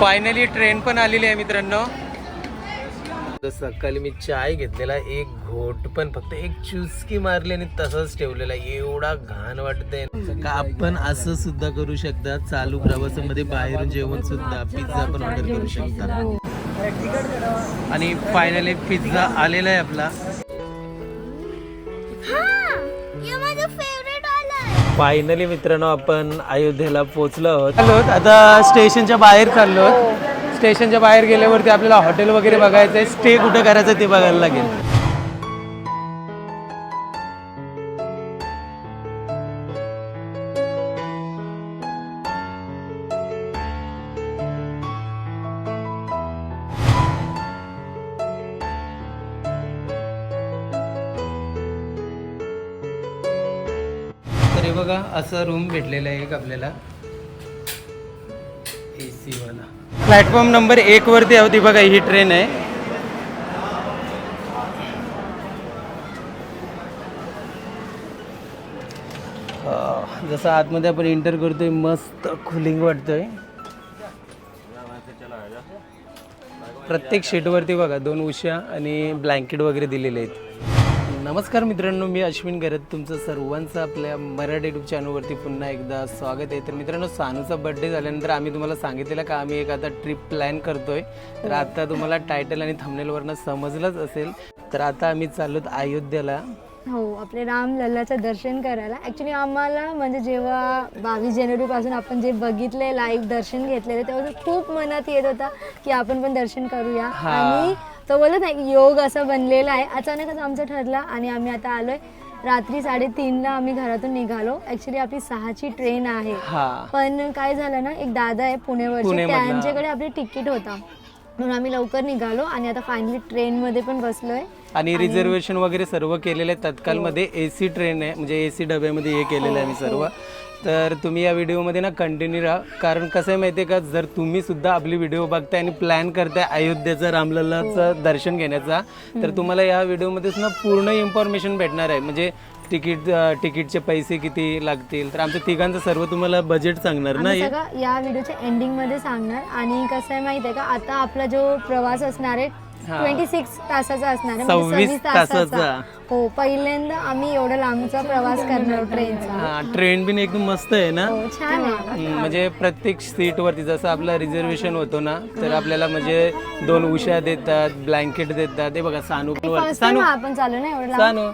Finally train पण आलेली आहे मित्रांनो. तर सकाळी मी चाय घेतलेला एक घोट पण फक्त एक चुस्की मारली आणि तसंच ठेवलेला. एवढा घाण वाटतंय. का आपण असं सुद्धा करू शकता. चालू प्रवासामध्ये बाहेरून जेवण सुद्धा पिझ्झा पण ऑर्डर करू शकता. आणि फायनली पिझ्झा आलेला आहे आपला. फायनली मित्रांनो आपण अयोध्येला पोहोचलो आहोत. आता स्टेशनच्या बाहेर चाललो आहोत. स्टेशनच्या बाहेर गेल्यावरती आपल्याला हॉटेल वगैरे बघायचं आहे स्टे कुठं करायचं ते बघायला लागेल हे बघा असा रूम भेटलेला आहे एक आपल्याला. ए सी वाला. प्लॅटफॉर्म नंबर एक वरती होती बघा ही ट्रेन आहे. जसं आतमध्ये आपण एंटर करतोय मस्त खुलिंग वाटतोय. प्रत्येक शीटवरती बघा दोन उशा आणि ब्लँकेट वगैरे दिलेले आहेत. नमस्कार मित्रांनो मी अश्विन गरत तुमचं सर्वांचं आपल्या मराठी यूट्यूब चॅनलवरती पुन्हा एकदा स्वागत आहे. तर मित्रांनो सानूचा बड्डे झाल्यानंतर आम्ही तुम्हाला सांगितलेलं का आम्ही एक आता ट्रिप प्लॅन करतोय. तर आता तुम्हाला टायटल आणि थंबनेलवरनं समजलंच असेल. तर आता आम्ही चाललोत अयोध्येला. हो आपले राम लल्लाचं दर्शन करायला. ॲक्च्युली आम्हाला म्हणजे जेव्हा बावीस जानेवारीपासून आपण जे बघितले लाईव्ह दर्शन घेतलेले तेव्हा खूप मनात येत होता की आपण पण दर्शन करूया. आणि तो बोलत नाही योग असा बनलेला आहे. अचानकच आमचं ठरलं आणि आम्ही आता आलोय. रात्री साडेतीनला आम्ही घरातून निघालो. ॲक्च्युली आपली सहाची ट्रेन आहे. हा. पण काय झालं ना एक दादा आहे पुण्यामधला. त्यांच्याकडे आपली तिकीट होता. म्हणून आम्ही लवकर निघालो आणि आता फायनली ट्रेनमध्ये पण बसलोय. आणि रिझर्वेशन वगैरे सर्व केलेलं आहे तत्कालमध्ये ए सी ट्रेन आहे. म्हणजे ए सी डब्यामध्ये हे केलेलं आहे मी सर्व. तर तुम्ही या व्हिडिओमध्ये ना कंटिन्यू राहा. कारण कसं आहे माहिती आहे का जर तुम्ही सुद्धा आपली व्हिडिओ बघताय आणि प्लॅन करताय अयोध्येचं रामलल्लाचं दर्शन घेण्याचा तर तुम्हाला या व्हिडिओमध्येच ना पूर्ण इन्फॉर्मेशन भेटणार आहे. म्हणजे तिकीट तिकीटचे पैसे किती लागतील? तर आमच्या तिघांचं सर्व तुम्हाला बजेट सांगणार ना आम्ही सगळं या व्हिडिओच्या एंडिंगमध्ये सांगणार. आणि कसं आहे माहिती आहे का आता आपला जो प्रवास असणार आहे. ट्वेंटी सिक्स तासाचा असणार आहे म्हणजे 26 26 तासाचा. हो पहिल्यांदा आम्ही एवढा लांबचा प्रवास करणार ट्रेनचा. हा ट्रेन बिन एकदम मस्त आहे ना? हो छान आहे. हम्म, म्हणजे प्रत्येक सीटवरती जसं आपलं रिझर्वेशन होतो ना तर आपल्याला म्हणजे दोन उशा देतात ब्लँकेट देतात. ते बघा सानू पण वर- फर्स्ट टाइम सानू आपण चालू ना एवढं लांब. सानू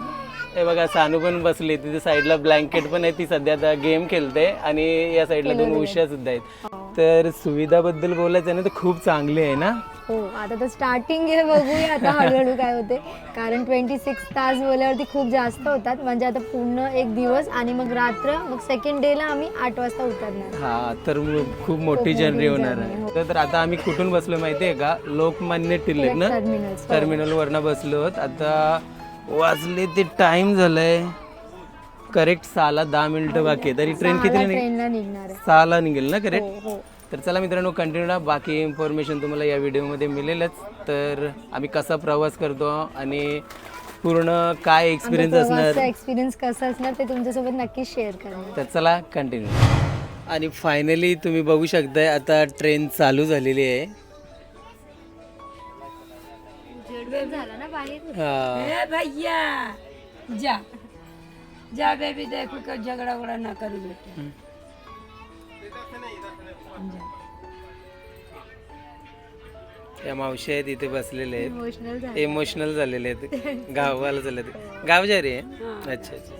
हे बघा सानू पण बसली तिथे साईडला ब्लँकेट पण आहे ती सध्या आता गेम खेळते आणि या साईडला दोन उशा सुद्धा आहेत. हो. तर सुविधाबद्दल बोलायचं ना तर खूप चांगली आहे ना? हो आता तर स्टार्टिंग आहे बघूया आता हळूहळू काय होते. कारण ट्वेंटी सिक्स तास बोलल्यावरती खूप जास्त होतात. म्हणजे आता पूर्ण एक दिवस आणि मग रात्र मग सेकंड डेला आम्ही आठ वाजता उतरणार. हा तर मग खूप मोठी जर्नी होणार आहे. तर आता आम्ही कुठून बसलो माहितीये का? लोकमान्य टिळक ना? टर्मिनल वरनं बसलो आहोत. आता वाजले ते टाइम झालंय. करेक्ट सहाला दहा मिनिटं बाकी आहे. तरी ट्रेन किती निघ ट्रेनला निघणार आहे. सहाला निघेल ना करेक्ट हो हो. तर चला मित्रांनो कंटिन्यू राहा. बाकी इन्फॉर्मेशन तुम्हाला या व्हिडिओमध्ये मिळेलच. तर आम्ही कसा प्रवास करतो आणि पूर्ण काय एक्सपिरियन्स असणार? एक्सपिरियन्स कसा असणार ते तुमच्यासोबत नक्कीच शेअर करणार तर चला कंटिन्यू आणि फायनली तुम्ही बघू शकताय आता ट्रेन चालू झालेली आहे. झाला ना बाहेर? हा. ए भैया! जा. जा बेबी देखो का झगड़ा उगड़ा ना करू बेटा. या मावशी आहेत इथे बसलेले आहेत. इमोशनल झालं. इमोशनल झालेले आहेत. गावाला झाले गाव जा रे अच्छा अच्छा.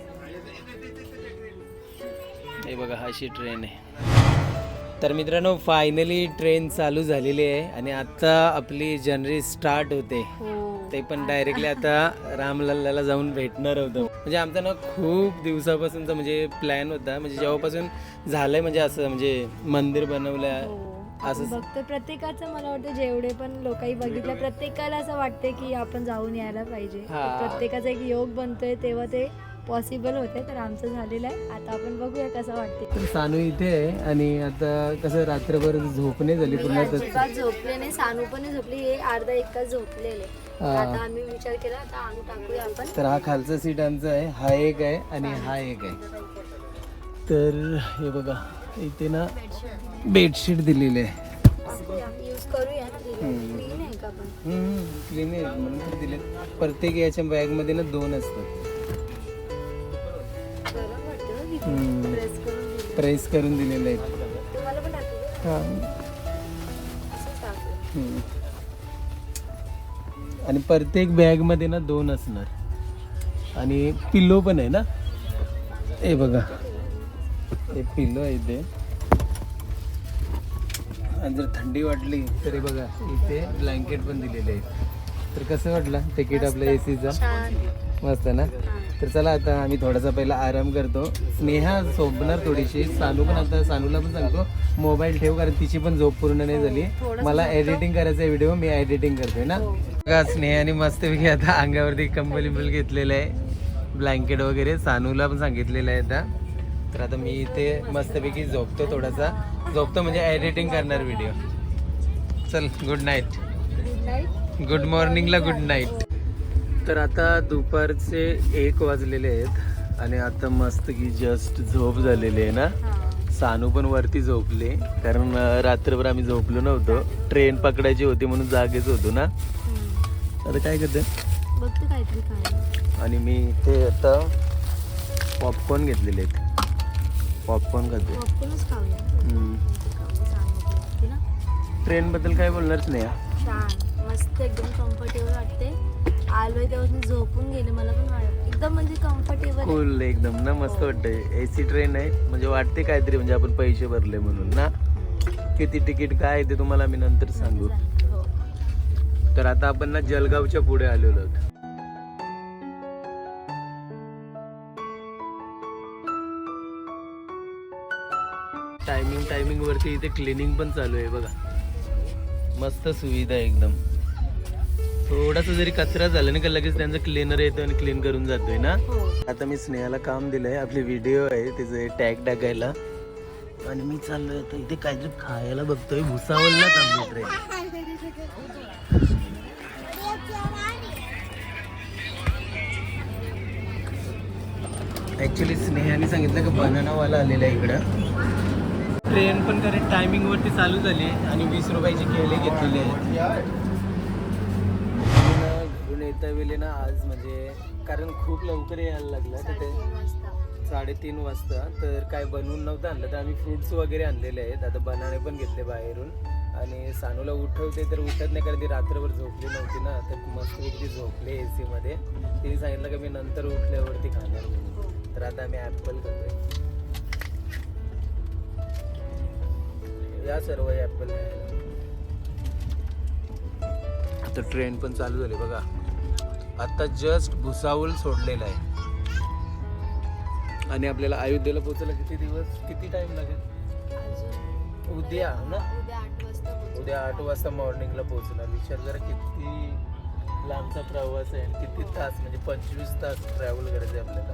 हे बघा अशी ट्रेन आहे. तर मित्रांनो फायनली ट्रेन चालू झालेली आहे आणि आता आपली जर्नी स्टार्ट होते. हो. ते पण डायरेक्टली आता रामलल्लाला जाऊन भेटणार होतं. म्हणजे आमचा ना खूप दिवसापासूनचा म्हणजे प्लॅन होता. म्हणजे जेव्हापासून झालंय म्हणजे असं म्हणजे मंदिर बनवलं हो. असं बघतो प्रत्येकाचं मला वाटतं जेवढे पण लोकही बघितलं प्रत्येकाला असं वाटते की आपण जाऊन यायला पाहिजे. हा. प्रत्येकाचा एक योग बनतोय तेव्हा ते पॉसिबल होते तर आमचं झालेलं आहे. आता आपण बघूया कसं वाटते तर सानू इथे आहे आणि आता कसं रात्रभर झोपणे झाली पूर्ण तर झोपले नाही. सानू पण झोपली हे अर्धा एक तास झोपलेले. आता आम्ही विचार केला आता आणू टाकूया आपण. तर हा खालचा सीट आमचा आहे हा एक आहे आणि हा एक आहे. तर हे बघा इथे ना बेडशीट दिलेली आहे. यूज करूया ना क्लीन आहे का पण क्लीन आहे म्हणून तर दिले प्रत्येक याच्या बॅगमध्ये ना दोन असतात. गरम वाटतं हम्म. प्रेस करून दिलं प्रेस करून दिलेले आहेत तुम्हाला पण टाकू? का? हा. असंच टाकू हम्म. आणि प्रत्येक बॅगमध्ये ना दोन असणार. आणि पिल्लो पण आहे ना? हे बघा. हे पिल्लो आहे इथे. आणि जर थंडी वाटली तरी बघा इथे ब्लँकेट पण दिलेले आहेत. तर कसं वाटलं? तिकीट आपल्या एसीचा छान. मस्त ना? तर चला आता आम्ही थोडासा पहिला आराम करतो. स्नेहा झोपणार थोडीशी. सानू पण आता सानूला पण सांगतो. मोबाईल ठेव कारण तिची पण झोप पूर्ण नाही झाली. मला एडिटिंग करायचा व्हिडिओ मी एडिटिंग करतोय ना? बघा स्नेहाने मस्तपैकी आता अंगावरती कंबल बिंबल घेतलेलं आहे. ब्लँकेट वगैरे सानूला पण सांगितलेलं आहे आता. तर आता मी इथे मस्तपैकी झोपतो थोडासा. झोपतो म्हणजे एडिटिंग करणार व्हिडिओ चल गुड नाईट गुड मॉर्निंगला गुड नाईट तर आता दुपारचे एक वाजलेले आहेत आणि आता मस्त की जस्ट झोप झालेली आहे ना. सानू पण वरती झोपले. कारण रात्रभर आम्ही झोपलो नव्हतो. ट्रेन पकडायची होती म्हणून जागेच होतो ना. आता काय करते? बघते काहीतरी खायला. आणि मी ते आता पॉपकॉर्न घेतलेले आहेत. पॉपकॉर्न खाते. पॉपकॉर्नच खाऊया. हम्म. खाऊ सांगितलं ना? ट्रेनबद्दल काय बोलणारच नाही हा. छान. मस्त एकदम कम्फर्टेबल वाटते. आलोय तेव्हा मी झोपून गेले. मला पण एकदम म्हणजे कम्फर्टेबल एकदम ना मस्त वाटतंय. एसी ट्रेन आहे. म्हणजे वाटते काहीतरी म्हणजे आपण पैसे भरले म्हणून ना? किती तिकीट काय आहे ते तुम्हाला मी नंतर सांगू. हो तर आता आपण ना जलगावच्या पुढे आलेलो आहोत. टायमिंग टायमिंग वरती इथे क्लिनिंग पण चालू आहे बघा. मस्त सुविधा आहे एकदम. थोडासा जरी कचरा झाला ना का लगेच त्यांचा क्लीनर येतो आणि क्लीन करून जातोय ना? हो. आता मी स्नेहाला काम दिलंय आपली व्हिडिओ आहे त्याचे टॅग टाकायला. आणि मी चाललोय इथे काहीतरी खायला बघतोय भुसावलला थांबली ट्रेन ऍक्च्युली स्नेहाने सांगितलं का बनानावाला आलेला आहे इकडं. ट्रेन पण करेक्ट टायमिंग वरती चालू झाली आहे आणि वीस रुपयाची केले घेतलेली आहेत घरून येता वेळी ना आज म्हणजे कारण खूप लवकर यायला लागलं. तर ते साडेतीन वाजता. तर काय बनवून नव्हतं आणलं. तर आम्ही फ्रुट्स वगैरे आणलेले आहेत. आता बनाने पण घेतले बाहेरून. आणि सानूला उठवते तर उठत नाही कारण ती रात्रभर झोपली नव्हती ना. तर मस्त ती झोपले ए मध्ये. तिने सांगितलं की मी नंतर उठल्यावरती खाणार म्हणून. तर आता आम्ही ॲपल करतोय. या सर्व ॲपल आता ट्रेन पण चालू झाली बघा. आता जस्ट भुसावळ सोडलेला आहे. आणि आपल्याला अयोध्येला पोहोचायला किती दिवस किती टाइम लागेल? उद्या ना? उद्या आठ वाजता मॉर्निंगला पोहोचणार. विचार जरा किती लांबचा प्रवास आहे किती तास म्हणजे पंचवीस तास ट्रॅव्हल करायचं आहे आपल्याला.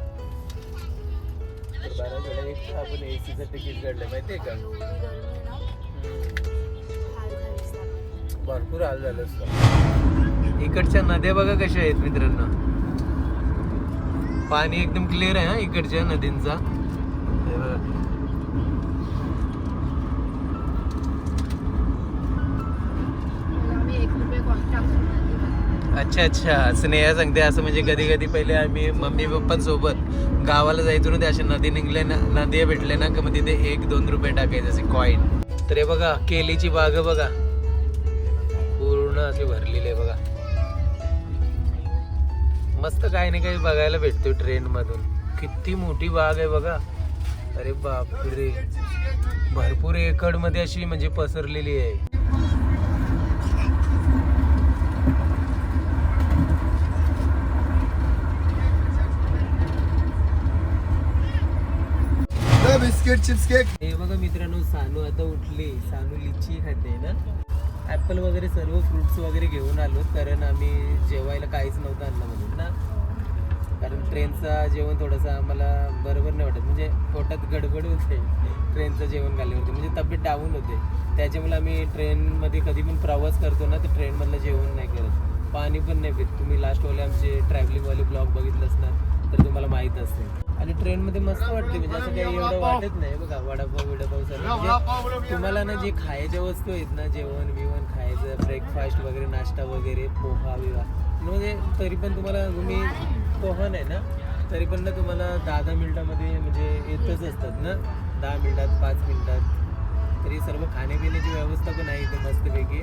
तर बारा झालं एक आपण ए सीचं तिकीट काढलं माहिती आहे का? हाल झाले भरपूर हाल झालं असतं इकडच्या नद्या बघा कशा आहेत मित्रांनो. पाणी एकदम क्लिअर आहे हा इकडच्या नदींचा. अच्छा अच्छा. स्नेहा सांगते असं म्हणजे कधी कधी पहिले आम्ही मम्मी पप्पांसोबत गावाला जायचो ना ते असे नदी निघले ना नदी भेटले ना का मग तिथे एक दोन रुपये टाकायचे असे कॉईन तर हे बघा केलीची बाग बघा. पूर्ण अशी भरलेली आहे बघा. मस्त काही ना काही बघायला भेटतो ट्रेन मधून. किती मोठी बाग आहे बघा. अरे बापरे. भरपूर एकडमध्ये अशी म्हणजे पसरलेली आहे. बिस्किट चिप्स केक हे बघा मित्रांनो सानू आता उठली. सानू लिची खाते ना. ऍपल वगैरे सर्व फ्रुट्स वगैरे घेऊन आलो कारण आम्ही जेवायला काहीच नव्हतं आणलं म्हणून ना. कारण ट्रेनचा जेवण थोडंसं आम्हाला बरोबर नाही वाटत. म्हणजे पोटात गडबड होते. ट्रेनचं जेवण खाल्ल्यावरती. म्हणजे तब्येत डाऊन होते. त्याच्यामुळे आम्ही ट्रेनमध्ये कधी पण प्रवास करतो ना तर ट्रेनमधलं जेवण नाही करत. पाणी पण नाही पित. तुम्ही लास्टवाले आमचे ट्रॅव्हलिंगवाले ब्लॉग बघितलं असणार तर तुम्हाला माहीत असेल. आणि ट्रेन मध्ये मस्त वाटते म्हणजे असं काही एवढं वाटत नाही बघा वडापाव विडापाव सर्व म्हणजे तुम्हाला ना जे खायच्या वस्तू आहेत ना जेवण बिवण खायचं ब्रेकफास्ट वगैरे नाश्ता वगैरे पोहा बिवा. म्हणजे तरी पण तुम्हाला तुम्ही पोहा नाही ना तरी पण ना तुम्हाला दहा दहा मिनिटामध्ये म्हणजे येतच असतात ना. दहा मिनिटात पाच मिनिटात. तरी सर्व खाण्यापिण्याची व्यवस्था पण आहे इथे मस्तपैकी.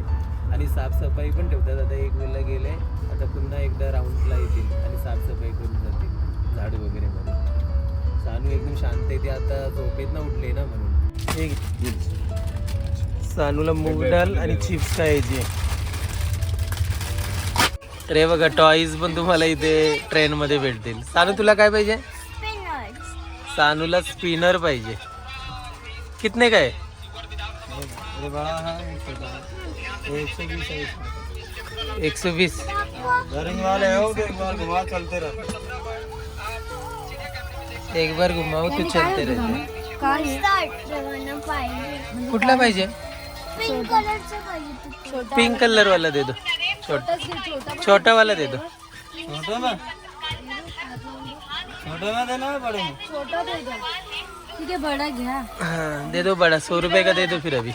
आणि साफसफाई पण ठेवतात. आता एक वेळेला गेले आता पुन्हा एकदा राऊंडला येतील आणि साफसफाई करून जातील. झाडू वगैरे मध्ये सानू एकदम शांत आहे ती आता झोपेत ना उठले ना म्हणून. एक सानूला मूग डाल आणि चिप्स खायची हे बघा टॉईज पण तुम्हाला इथे ट्रेन मध्ये भेटतील. सानू तुला काय पाहिजे? सानूला स्पिनर पाहिजे. कितने काय एक सौ बीस एक बार घुमाओ तो चलते रहते काय कुठला पाहिजे? पिंक कलर वाला. दे दो। छोटा छोटा वाला दे दो। छोटा छोटा में देना है बड़े छोटा दे दो। ठीक आहे बडा घ्या हाँ, दे दो बड़ा सौ रुपए का दे दो फिर अभी।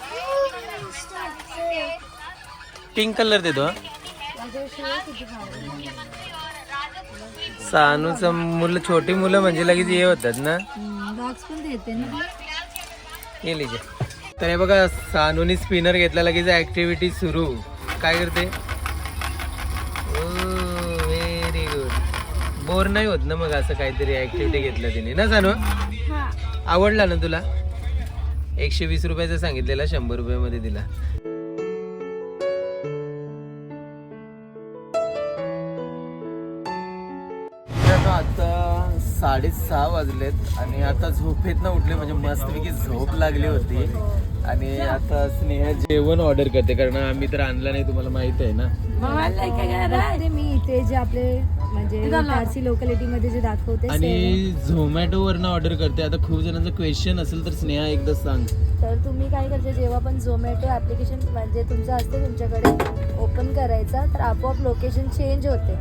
पिंक कलर दे दो हाँ. सानूचं मुलं छोटी मुलं म्हणजे लगेच हे होतात ना? बॉक्स पण देते ना. लिजे. तर हे बघा सानूनी स्पिनर घेतला लगेच ऍक्टिव्हिटी सुरू. काय करते? व्हेरी गुड बोर नाही होत ना मग असं काहीतरी ऍक्टिव्हिटी घेतलं तिने. ना सानू? आवडला ना तुला? एकशे वीस रुपयाचा सांगितलेला शंभर रुपयामध्ये दिला. साडेसहा वाजलेत आणि आता झोपेत ना उठले म्हणजे मस्तपैकी झोप लागली होती. आणि आता स्नेहा जेवण ऑर्डर करते कारण आम्ही तर आणलं नाही तुम्हाला माहीत आहे ना. बघते मी इथे जे आपले म्हणजे तारसी लोकॅलिटी मध्ये जे दाखवते आणि झोमॅटो वरनं ऑर्डर करते. आता खूप जणांचं क्वेश्चन असेल तर स्नेहा एकदा सांग. तर तुम्ही काय करते जेव्हा पण झोमॅटो ॲप्लिकेशन म्हणजे तुमचं असते तुमच्याकडे ओपन करायचा तर आपोआप लोकेशन चेंज होते.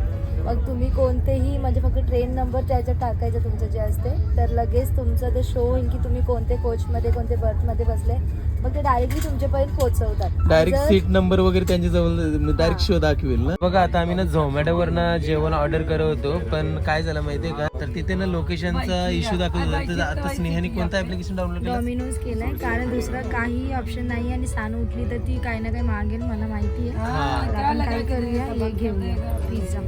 मग तुम्ही कोणतेही म्हणजे फक्त ट्रेन नंबर त्याच्यात टाकायचं तुमचं जे असते तर लगेच तुमचं ते शो होईल की तुम्ही कोणते कोचमध्ये कोणते बर्थमध्ये बसले. मग ते डायरेक्टली तुमच्यापर्यंत पोहोचवतात. डायरेक्ट जर- सीट नंबर वगैरे त्यांच्या जवळ डायरेक्ट शो दाखवेल ना? बघा आता आम्ही ना झोमॅटो वरनं जेवण ऑर्डर करत होतो पण काय झालं माहितीये का? तर तिथे ना लोकेशनचा इश्यू दाखवत होता. तर आता स्नेहाने कोणतं ऍप्लिकेशन डाउनलोड केलं? डॉमिनोज केलाय. कारण दुसरं काही ऑप्शन नाही आणि सानू उठली तर ती काही ना काही मागेल मला माहिती आहे. तर आपण काय करूया? हे घेऊया. पिझ्झा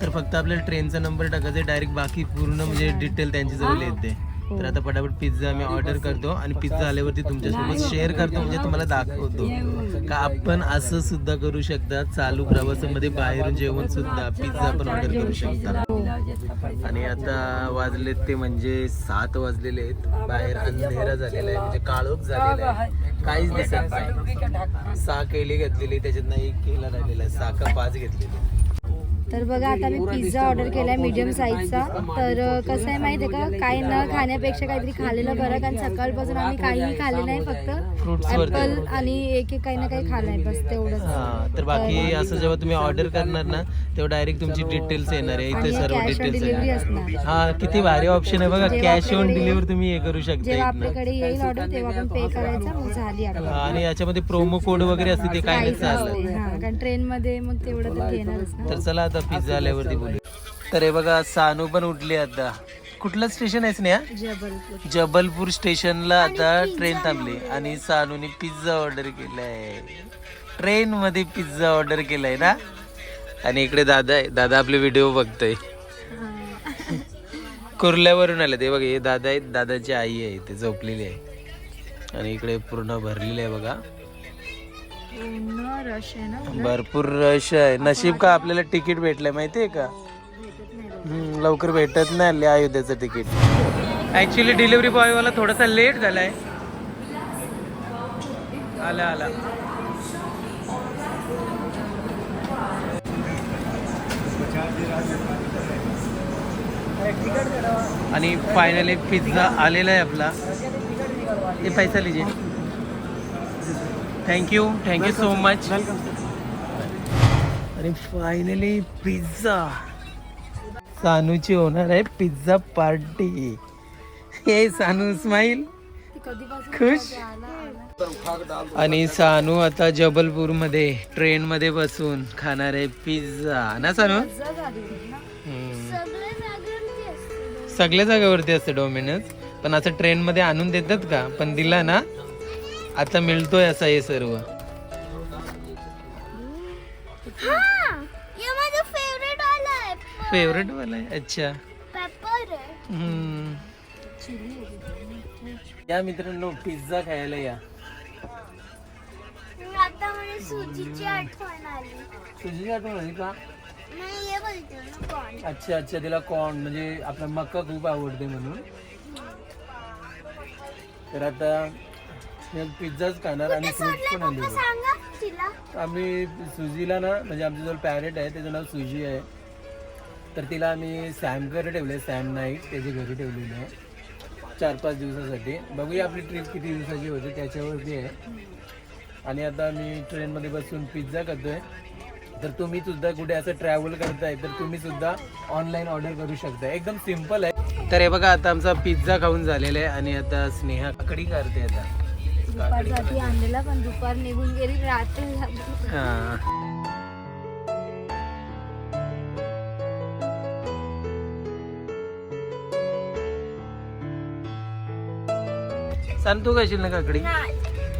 तर फक्त आपल्याला ट्रेनचा नंबर टाकायचा डायरेक्ट बाकी पूर्ण म्हणजे डिटेल त्यांच्या जवळ येते. तर आता पटापट पिझ्झा आम्ही ऑर्डर करतो आणि पिझ्झा आल्यावरती तुमच्यासोबत शेअर करतो म्हणजे तुम्हाला दाखवतो. का आपण असं सुद्धा करू शकता चालू प्रवासामध्ये बाहेरून जेवण सुद्धा पिझ्झा पण ऑर्डर करू शकता. आणि आता वाजलेत ते म्हणजे सात वाजलेले आहेत. बाहेर अंधेरा झालेला आहे म्हणजे काळोख झालेला आहे. काहीच दिसत नाही. सहा केली घेतलेली त्याच्यात एक केला राहिलेला आहे. का पाच घेतलेले. तर बघा आता मी पिझ्झा ऑर्डर केलाय मीडियम साईजचा तर कसं आहे माहिती आहे का? काही न खाण्यापेक्षा काहीतरी खाल्लेलं बरं कारण सकाळपासून आम्ही काहीही खाल्ले नाही फक्त. ऍपल आणि एक एक काही ना काही खाल्लंय बस तेवढंच. हा तर बाकी असं जेव्हा तुम्ही ऑर्डर करणार ना तेव्हा डायरेक्ट तुमची डिटेल्स येणार आहे. इथे सर्व डिटेल्स हा किती भारी ऑप्शन आहे बघा. कॅश ऑन डिलिव्हरी तुम्ही हे करू शकता जेव्हा. आपल्याकडे येईल ऑर्डर तेव्हा आपण पे करायचा मग झाली आणि याच्यामध्ये प्रोमो कोड वगैरे असते ते काय नाही हा कारण ट्रेन मध्ये मग तेवढं तर घेणारच ना. तर चला आता पिझ्झा आल्यावरती बोलू. तर हे बघा सानू पण उठली आता. कुठलं स्टेशन आहे स्नेहा जबलपूर. जबलपूर स्टेशनला आता ट्रेन थांबली. आणि सानूने पिझ्झा ऑर्डर केलाय. ट्रेन मध्ये पिझ्झा ऑर्डर केलाय ना? आणि इकडे दादा आहे. दादा आपले व्हिडिओ बघतोय. कुर्ल्यावरून आले ते बघा हे दादा आहेत. दादाची आई आहे ते झोपलेली आहे. आणि इकडे पूर्ण भरलेली आहे बघा. पूर्ण रश आहे ना भरपूर रश आहे. नशीब का आपल्याला तिकीट भेटलंय माहितीये का? हम्म, लवकर भेटत नाही आले अयोध्याचं तिकीट. ऍक्च्युली डिलिव्हरी बॉयवाला थोडासा लेट झालाय. आला आला. आणि फायनली पिझ्झा आलेला आहे आपला. हे पैसा लिजे. Thank you thank you so much आणि फायनली पिझ्झा सानूची होणार आहे पिझ्झा पार्टी हे सानू स्माईल खुश. आणि सानू आता जबलपूरमध्ये ट्रेन मध्ये बसून खाणार आहे पिझ्झा ना सानू? सगळ्या जागेवरती असते. डोमिनोज पण असं ट्रेन मध्ये आणून देतात का? पण दिला ना? आता मिळतोय असं हे सर्व. फेवरेट वाला आहे. अच्छा. हम्म. या मित्रांनो पिझ्झा खायला या. आता मला सुजीची आठवण आली. तुझी आठवण आली का? नाही ये बोलतो ना कोण अच्छा अच्छा तिला कॉर्न म्हणजे आपला मक्का खूप आवडते म्हणून. तर आता पिझ्झाच खाणार आणि फ्रूट्स पण तिला. आम्ही सुजीला ना म्हणजे आमच्याजवळ पॅरेट आहे त्याचं नाव सुजी आहे. तर तिला आम्ही सॅमकडे ठेवले सॅम नाईट त्याच्या घरी ठेवलेलं आहे. चार पाच दिवसासाठी. बघूया आपली ट्रिप किती दिवसाची होते त्याच्यावरती आहे. आणि आता मी ट्रेनमध्ये बसून पिझ्झा करतोय तर तुम्ही सुद्धा कुठे असं ट्रॅव्हल करताय तर तुम्ही सुद्धा ऑनलाईन ऑर्डर करू शकता एकदम सिंपल आहे. तर हे बघा आता आमचा पिझ्झा खाऊन झालेला आहे आणि आता स्नेहा काकडी करते आता. दुपारसाठी आणलेला पण दुपार निघून गेली रात्री झाली. हा सांगतो कशी ना काकडी?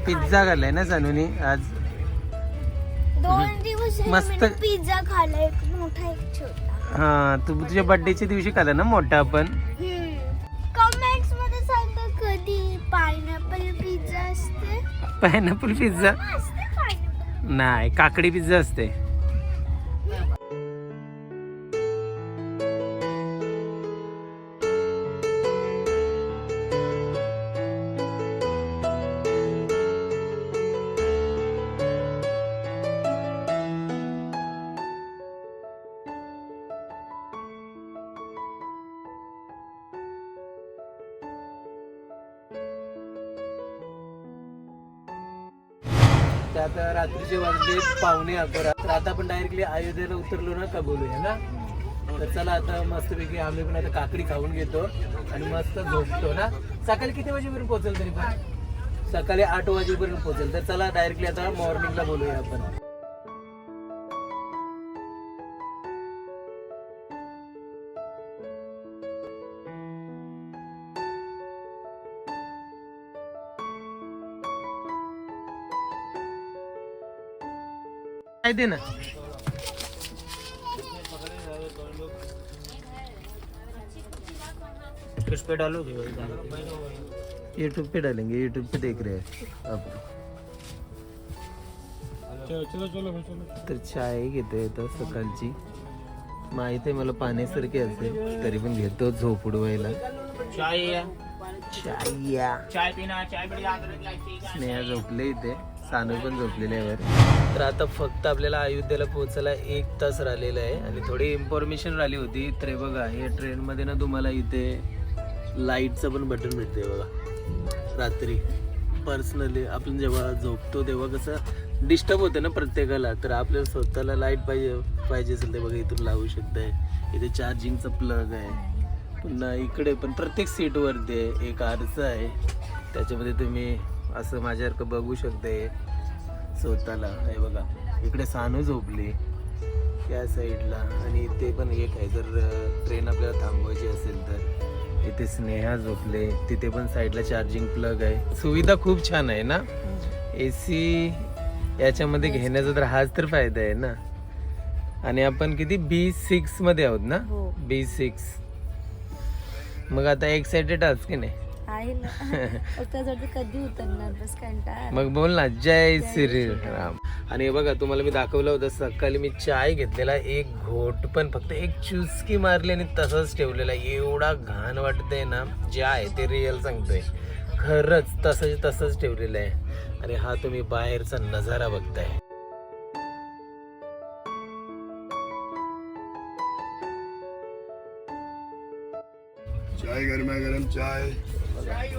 पिझ्झा खाल्लाय ना सानूनी आज? दोन दिवस झाले मस्त. पिझ्झा खाल्ला एक मोठा एक छोटा. हा तू तुझ्या बर्थडेच्या दिवशी खाल्ला ना मोठा आपण पायनॅपल पिझ्झा? नाही काकडी पिझ्झा असते. बरं. तर आता आपण डायरेक्टली अयोध्येला उतरलो ना का बोलूया ना तर चला आता मस्तपैकी आम्ही पण आता काकडी खाऊन घेतो आणि मस्त झोपतो ना? सकाळी किती वाजेपर्यंत पोहोचेल तरी पण? सकाळी आठ वाजेपर्यंत पोहोचेल. तर चला डायरेक्टली आता मॉर्निंगला बोलूया आपण. काय दे ना? किस पे डालोगे यूट्यूब पे डालेंगे यूट्यूब पे देख रहे हैं आप। चलो चलो चलो भाई, चलो। तर चाय घेतो येतं सकाळची. माहिती आहे मला पाण्यासारखे असेल तरी पण घेतो झोप उडवायला. चाय चाय या. चाय पीना चाय बड़ी याद रखी स्नेहा झोपले इथे. सानू पण झोपलेले आहे वर. तर आता फक्त आपल्याला अयोध्येला पोहोचायला एक तास राहिलेला आहे आणि थोडी इन्फॉर्मेशन राहिली होती तर हे बघा या ट्रेनमध्ये ना तुम्हाला इथे लाईटचं पण बटन भेटते बघा. रात्री. पर्सनली आपण जेव्हा झोपतो तेव्हा कसं डिस्टर्ब होतं ना प्रत्येकाला तर आपल्याला स्वतःला लाइट पाहिजे पाहिजे असेल ते बघा इथून लावू शकताय. इथे चार्जिंगचं प्लग आहे. पुन्हा इकडे पण प्रत्येक सीटवरती आहे. एक आरसा आहे. त्याच्यामध्ये तुम्ही असं माझ्यासारखं बघू शकताय. स्वतःला. हे बघा इकडे सानू झोपली या साईडला. आणि इथे पण एक आहे जर ट्रेन आपल्याला थांबवायची असेल तर. इथे स्नेहा झोपले. तिथे पण साईडला चार्जिंग प्लग आहे. सुविधा खूप छान आहे ना? ए सी याच्यामध्ये घेण्याचा तर हाच तर फायदा आहे ना? आणि आपण किती? बी सिक्समध्ये आहोत ना? हो. बी सिक्स मग आता एक्साइटेड आहात की नाही? आहे ना त्यासाठी कधी उतरणार बस कंटाळा मग बोल ना जय श्री राम. आणि हे बघा तुम्हाला मी दाखवलं होतं सकाळी मी चाय घेतलेला एक घोट पण फक्त एक चुस्की मारली आणि तसंच ठेवलेला. एवढा घाण वाटतंय ना जे आहे ते रिअल सांगतोय. खरंच तसंच तसंच ठेवलेलं आहे. आणि हा तुम्ही बाहेरचा नजारा बघताय. चाय गरमा गरम चाय.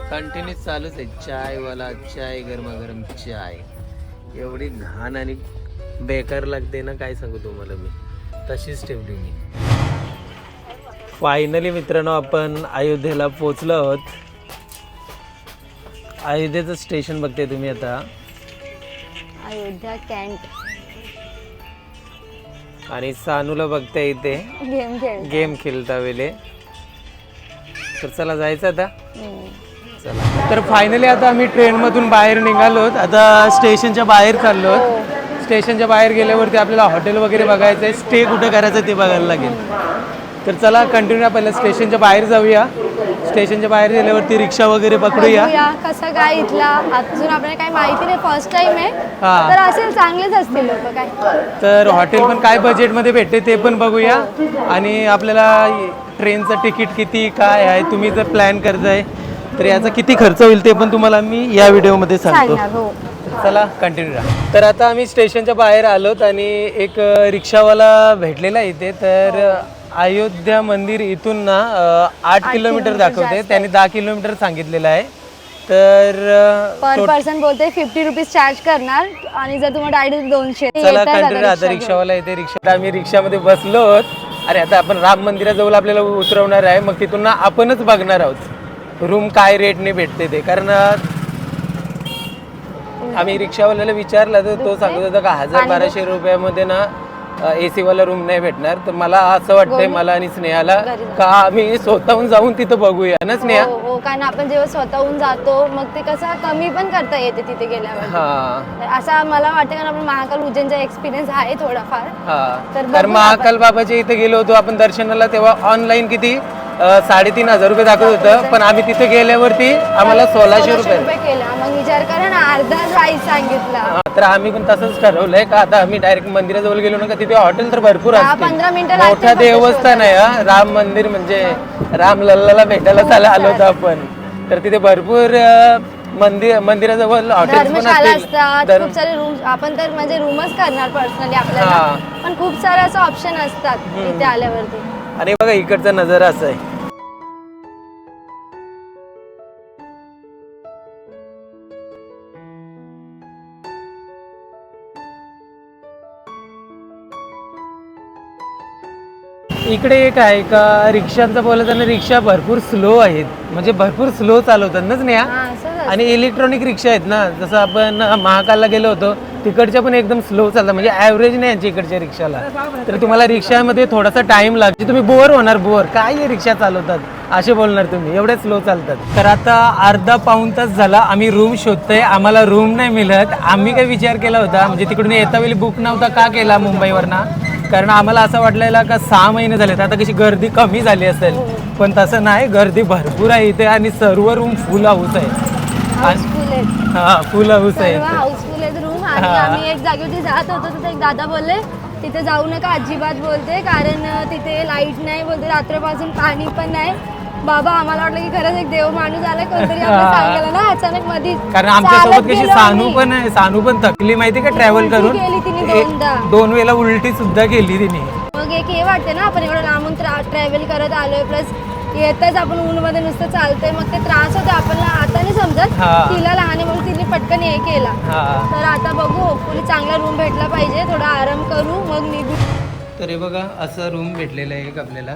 कंटिन्यू चालूच आहे. चाय वाला चाय गरमागरम चाय. एवढी घाण आणि बेकार लागते ना काय सांगू तुम्हाला मी? तशीच ठेवली मी. फायनली मित्रांनो आपण अयोध्येला पोचलो आहोत. अयोध्येचं स्टेशन बघते तुम्ही आता. अयोध्या कॅन्ट आणि सानूला बघते इथे. गेम खेळ गेम खेळता वेळे तर चला जायचं आता. तर फायनली आता आम्ही ट्रेनमधून बाहेर निघालोत. आता स्टेशनच्या बाहेर चाललो स्टेशनच्या बाहेर गेल्यावरती आपल्याला हॉटेल वगैरे बघायचं आहे स्टे कुठं करायचं ते बघायला लागेल. तर चला कंटिन्यू पहिलं स्टेशनच्या बाहेर जाऊया. स्टेशनच्या बाहेर गेल्यावरती रिक्षा वगैरे पकडूया. बघूया कसं काय इथला. अजून आपल्याला काही माहिती नाही. फर्स्ट टाइम आहे. हा. तर असेल चांगलेच असतील लोक काय. तर हॉटेल पण काय बजेटमध्ये भेटते ते पण बघूया. आणि आपल्याला ट्रेनचं तिकीट किती काय आहे तुम्ही जर प्लॅन करताय तर याचा किती खर्च होईल ते पण तुम्हाला मी या व्हिडिओमध्ये सांगतो. सांगणार हो. चला कंटिन्यू राहा. तर आता आम्ही स्टेशनच्या बाहेर आलोत आणि एक अ, रिक्षावाला भेटलेला इथे. तर अ, अयोध्या मंदिर इथून ना अ, आठ किलोमीटर दाखवते. त्यांनी दहा किलोमीटर सांगितलेलं आहे. तर अ, पर पर्सन बोलते फिफ्टी रुपीज चार्ज करणार आणि जर तुम्हाला डायरेक्ट दोनशे चला येतात आता कंटिन्यू आता रिक्षा रिक्षावाला येते रिक्षा आम्ही रिक्षामध्ये बसलोत. अरे आता आपण राम मंदिराजवळ आपल्याला उतरवणार आहे. मग तिथून ना आपणच बघणार आहोत. रूम काय रेटने भेटते ते? कारण आम्ही रिक्षावाल्याला विचारलं तर तो सांगत होता का हजार बाराशे रुपयामध्ये ना एसी वाला रूम नाही भेटणार. तर मला असं वाटतंय मला आणि स्नेहाला का आम्ही स्वतःहून जाऊन तिथं बघूया ना स्नेहा? हो हो कारण आपण जेव्हा स्वतःहून जातो मग ते कसं कमी पण करता येते तिथे गेल्यावर. हा. तर असा मला वाटतं कारण आपण महाकाल उज्जैनचा एक्सपिरियन्स आहे थोडाफार. हा. तर बघू महाकाल बाबाच्या इथे गेलो होतो आपण दर्शनाला तेव्हा ऑनलाईन किती अ, साडेतीन हजार रुपये दाखवत होतं. पण आम्ही तिथे गेल्यावरती आम्हाला सोळाशे रुपये. केला. मग विचार करा ना अर्धा प्राईस सांगितला. तर आम्ही पण तसंच ठरवलंय का आता आम्ही डायरेक्ट मंदिराजवळ गेलो ना का तिथे हॉटेल तर भरपूर दहा असते पंधरा मिनिटं लागतील मोठा फक्त देवस्थान आहे हा. राम मंदिर म्हणजे राम लल्लाला भेटायला चाला आलो होतो आपण. तर तिथे भरपूर अ, मंदिर मंदिराजवळ हॉटेल पण धर्मशाळा असतील. असतात धर्म- खूप सारे रूम आपण तर म्हणजे रूमच करणार पर्सनली आपल्याला. हा. पण खूप सारे असं ऑप्शन असतात तिथे आल्यावरती. आणि बघा इकडचा नजारा असा आहे. इकडे एक आहे का रिक्षांचं बोलताना रिक्षा भरपूर स्लो आहेत. म्हणजे भरपूर स्लो चालवतात ना स्नेहा हा असंच आणि इलेक्ट्रॉनिक रिक्षा आहेत ना जसं आपण महाकालला गेलो होतो तिकडच्या पण एकदम स्लो चालतात. म्हणजे ॲव्हरेज नाही यांच्या इकडच्या रिक्षाला. तर तुम्हाला रिक्षामध्ये थोडासा टाइम लागतो तुम्ही बोर होणार बोर काय हे रिक्षा चालवतात? असे बोलणार तुम्ही. एवढे स्लो चालतात. तर आता अर्धा पाऊन तास झाला आम्ही रूम शोधतोय. आम्हाला रूम नाही मिळत. आम्ही काय विचार केला होता म्हणजे तिकडून येता वेळी बुक नव्हता का केला मुंबईवरना? कारण आम्हाला असं वाटलेलं का सहा महिने झाले आता कशी गर्दी कमी झाली असेल. पण तसं नाही गर्दी भरपूर आहे इथे आणि सर्व रूम फुल हाऊस आहे. हाऊसफुल आहेत. हा फुल हाऊस सर्व आहे. हाऊसफुल आहेत रूम आणि हा. आम्ही एक जागेवरती जात होतो तिथे एक दादा बोलले तिथे जाऊ नका अजिबात बोलते कारण अं, तिथे लाइट नाही बोलते रात्रपासून पाणी पण नाही. बाबा आम्हाला वाटलं की खरंच एक देव माणूस आला कोणतरी सांगायला. ना अचानक मध्ये कारण आमच्यासोबत कशी सानू पण आहे सानू पण थकली माहिती का ट्रॅव्हल करून? केली तिने दोनदा. दोन वेळेला उलटी सुद्धा केली तिने. मग एक हे वाटते ना आपण एवढं लांबून ट्रॅव्हल करत आलोय प्लस येतच आपण ऊन मध्ये नुसतं चालतंय मग ते त्रास होते आपल्याला आता नाही समजत. तिला लहान म्हणून तिने पटकन हे केला. तर आता बघू होपफुली चांगला रूम भेटला पाहिजे थोडा आराम करू मग निघू. तर हे बघा असा रूम भेटलेला आहे एक आपल्याला.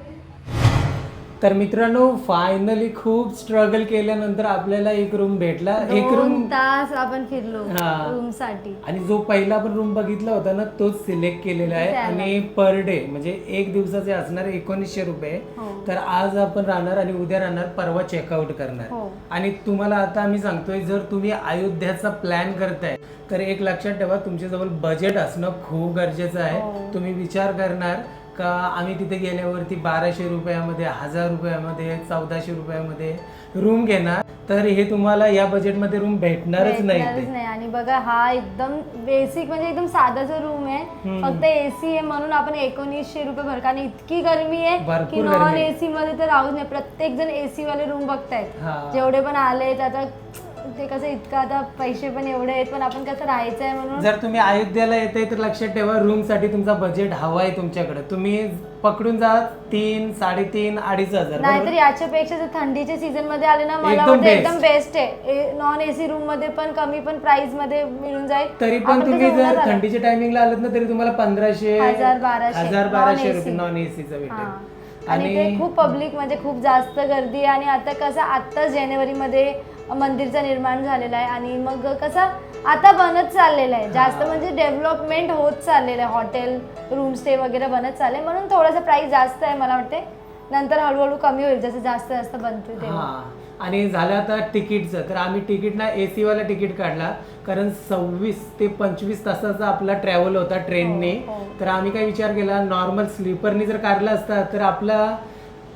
तर मित्रांनो फायनली खूप स्ट्रगल केल्यानंतर आपल्याला एक रूम भेटला एक रूम तास आपण फिरलो हा. रूमसाठी आणि जो पहिला आपण रूम बघितला होता ना तोच सिलेक्ट केलेला आहे. आणि पर डे म्हणजे एक दिवसाचे असणार एकोणीसशे रुपये हो. तर आज आपण राहणार आणि उद्या राहणार परवा चेकआउट करणार हो. आणि तुम्हाला आता आम्ही सांगतोय जर तुम्ही अयोध्याचा प्लॅन करताय तर एक लक्षात ठेवा तुमच्याजवळ बजेट असणं खूप गरजेचं हो. आहे तुम्ही विचार करणार का आम्ही तिथे गेल्यावरती बाराशे रुपयामध्ये हजार रुपयामध्ये चौदाशे रुपयामध्ये रूम घेणार? तर हे तुम्हाला या बजेटमध्ये रूम भेटणारच नाही भेटणारच ते नाही. आणि बघा हा एकदम बेसिक म्हणजे एकदम साधाचा रूम आहे. फक्त एसी आहे म्हणून आपण एकोणीसशे रुपये भर कारण इतकी गरमी आहे भरपूर की गरमी नॉन आहे. एसी मध्ये तर राहूच नाही. प्रत्येक जण एसी वाले रूम बघतायत. हा. जेवढे पण आले आता ते कसं इतकं आता पैसे पण एवढे आहेत पण आपण कसं राहायचं आहे म्हणून जर तुम्ही अयोध्येला येताय तर लक्षात ठेवा रूमसाठी तुमचा बजेट हवा आहे तुमच्याकडे तुम्ही पकडून जा तीन साडेतीन अडीच हजार नाहीतर बरोबर? याच्यापेक्षा जर थंडीच्या सीझनमध्ये आले ना मला एकदम वाटतं best. एकदम बेस्ट आहे नॉन एसी रूममध्ये पण कमी पण प्राइसमध्ये मिळून जाईल तरी पण आपण तुम्ही कसं जर उन्हात आलो. थंडीच्या टायमिंगला आलात ना तरी तुम्हाला पंधराशे हजार, बाराशे, हजार बाराशे non-AC. रुपये नॉन एसीचा हा. भेटेल आणि ते खूप पब्लिक म्हणजे खूप जास्त गर्दी आहे आणि आता कसं आत्ताच जानेवारीमध्ये मंदिरचं निर्माण झालेलं आहे आणि मग कसं आता बनत चाललेलं आहे. जास्त म्हणजे डेव्हलपमेंट होत चाललेलं आहे. हॉटेल रूम स्टे वगैरे बनत चालले म्हणून थोडंसं प्राईस जास्त आहे मला वाटते नंतर हळूहळू कमी होईल. जसं जास्त जास्त बनतोय तेव्हा. हा. आणि झालं आता तिकीटचं. तर आम्ही तिकीट ना ए वाला तिकीट काढला. कारण सव्वीस ते पंचवीस तासाचा आपला ट्रॅव्हल होता ट्रेनने हो, हो. तर आम्ही काय विचार केला नॉर्मल स्लीपरनी जर काढला असता तर आपला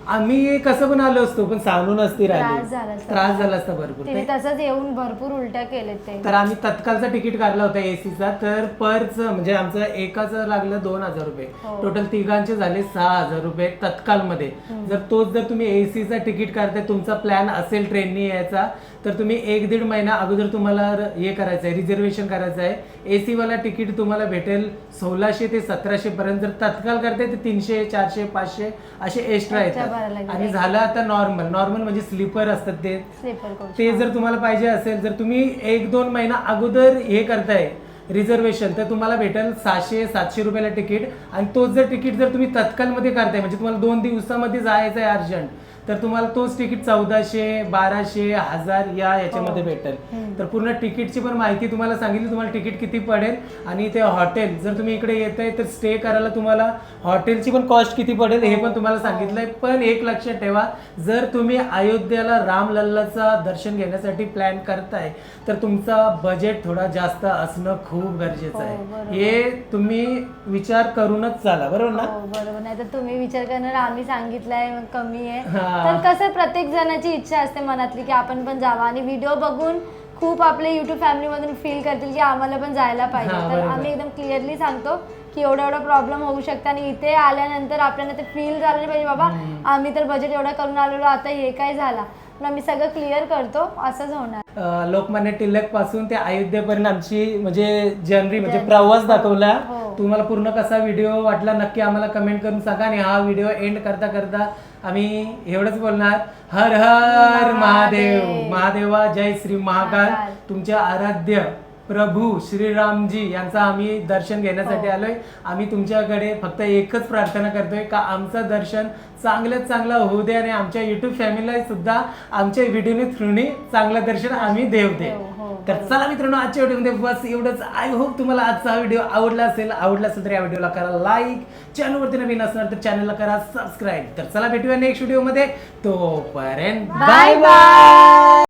आम्ही कसं पण आलो असतो पण सांगू नसती त्रास राहिली झाला असता. त्रास झाला असता भरपूर. तिने तसंच येऊन भरपूर उलट्या केलेत ते. तर आम्ही तत्कालचा तिकीट काढला होता एसीचा तर परच म्हणजे आमचं एकाचं लागलं दोन हजार रुपये. हो. टोटल तिघांचे झाले सहा हजार रुपये तत्कालमध्ये. जर तोच जर तुम्ही एसीचा तिकीट काढताय तुमचा प्लॅन असेल ट्रेननी यायचा तर तुम्ही एक दीड महिना अगोदर तुम्हाला र- हे करायचं आहे रिझर्वेशन करायचं आहे एसी वाला तिकीट तुम्हाला भेटेल सोळाशे ते सतराशे पर्यंत. जर तत्काल करताय तर तीनशे चारशे पाचशे असे एक्स्ट्रा येतात. आणि झालं आता नॉर्मल नॉर्मल म्हणजे स्लीपर असतात ते. स्लीपर कोच ते जर तुम्हाला पाहिजे असेल जर तुम्ही एक दोन महिना अगोदर हे करताय रिझर्वेशन तर तुम्हाला भेटेल सहाशे सातशे रुपयाला तिकीट आणि तोच जर तिकीट जर तुम्ही तत्कालमध्ये करताय म्हणजे तुम्हाला दोन दिवसामध्ये जायचं आहे अर्जंट तर तुम्हाला तोच तिकीट चौदाशे बाराशे हजार या याच्यामध्ये भेटेल. तर पूर्ण तिकीटची पण माहिती तुम्हाला सांगितली तुम्हाला तिकीट किती पडेल आणि ते हॉटेल जर तुम्ही इकडे येत आहे तर स्टे करायला तुम्हाला हॉटेलची पण कॉस्ट किती पडेल हे पण तुम्हाला सांगितलंय. पण एक लक्षात ठेवा जर तुम्ही अयोध्येला रामलल्लाचा दर्शन घेण्यासाठी प्लॅन करताय तर तुमचा बजेट थोडा जास्त असणं खूप गरजेचं हो, आहे. हे तुम्ही विचार करूनच चाला बरोबर ना? हो बरोबर. नाही तर तुम्ही विचार करणार आम्ही सांगितलंय कमी आहे. हा. तर कसं प्रत्येक जणाची इच्छा असते मनातली की आपण पण जावा. आणि व्हिडिओ बघून खूप आपले युट्यूब फॅमिलीमधून फील करतील की आम्हाला पण जायला पाहिजे. हा, तर बरोबर. आम्ही एकदम क्लिअरली सांगतो की एवढा एवढा प्रॉब्लेम होऊ शकतो आणि इथे आल्यानंतर आपल्याला ते फील झालं नाही पाहिजे बाबा आम्ही तर बजेट एवढा करून आलेलो आता हे काय झाला? पण आम्ही सगळं क्लिअर करतो असंच होणार. अं, लोकमान्य टिळकपासून ते अयोध्येपर्यंत आमची म्हणजे जर्नी म्हणजे प्रवास दाखवला. हो. तुम्हाला पूर्ण कसा व्हिडिओ वाटला नक्की आम्हाला कमेंट करून सांगा आणि हा व्हिडिओ एंड करता करता आम्ही एवढंच बोलणार. हर हर महादेव. महादेवा. जय श्री महाकाल. तुमच्या आराध्य. प्रभू श्रीरामजी यांचा आम्ही दर्शन घेण्यासाठी आलोय. आम्ही तुमच्याकडे फक्त एकच प्रार्थना करतोय का आमचं दर्शन चांगल्यात चांगलं होऊ दे आणि आमच्या युट्यूब फॅमिलीला सुद्धा आमच्या व्हिडिओने थ्रूने चांगलं दर्शन आम्ही देव दे. देऊ, हो, तर चला मित्रांनो आजच्या व्हिडिओमध्ये बस एवढंच. आय होप तुम्हाला आजचा हा व्हिडिओ आवडला असेल. आवडला असेल तर या व्हिडिओला करा लाईक चॅनलवरती नवीन असणार तर चॅनलला करा सबस्क्राईब तर चला भेटूया नेक्स्ट व्हिडिओमध्ये तोपर्यंत बाय बाय